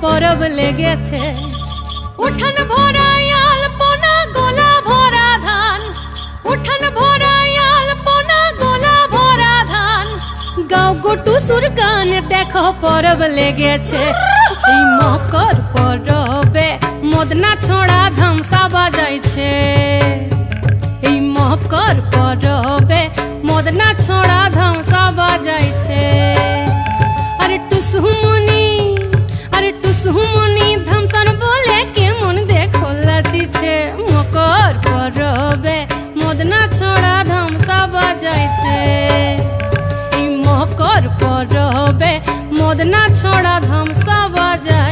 পরব লেগেছে। উঠান ভরা আলপনা গোলা ভরা ধান। উঠান ভরা আলপনা গোলা ভরা ধান। গাও গোটু সুর গান দেখো পরব লেগেছে। এই মকর পরবে, মদনা ছড়া ধামসা বাজাইছে। এই মকর পরবে, মদনা ছড়া লাচিছে মকর পরবে মদনা ছড়া ধামসা বাজাইছে। এই মকর পরবে মদনা ছড়া ধামসা বাজাইছে।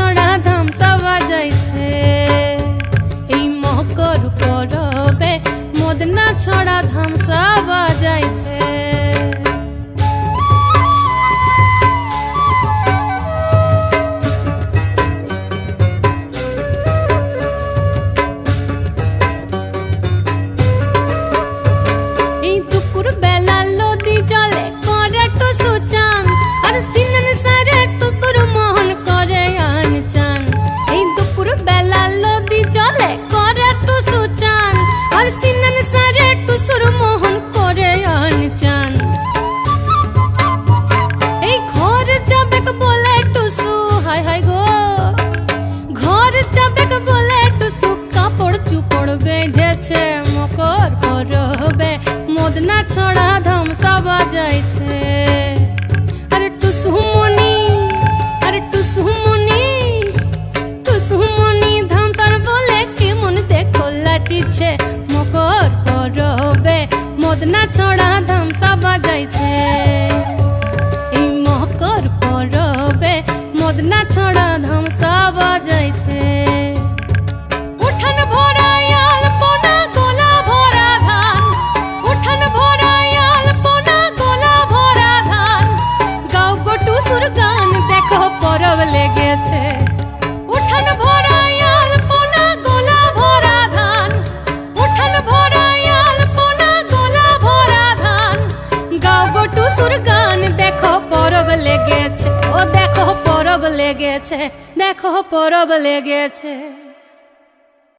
ছড়া ধামসা বাজাইছে এই মকর পরবে মদনা ছড়া ধামসা বাজাইছে টুসু গো। বলে টুসু, কাপড় বেঁধেছে, মকর ছড়া ধামসা বাজাইছে। আরে আরে টুসু ধামসার বলে মকর পরবে, মদনা ছড়া ধামসা বাজাইছে। গোটু সুর গান দেখো পরব লেগেছে। ও দেখো পরব লেগেছে। দেখো পরব লেগেছে।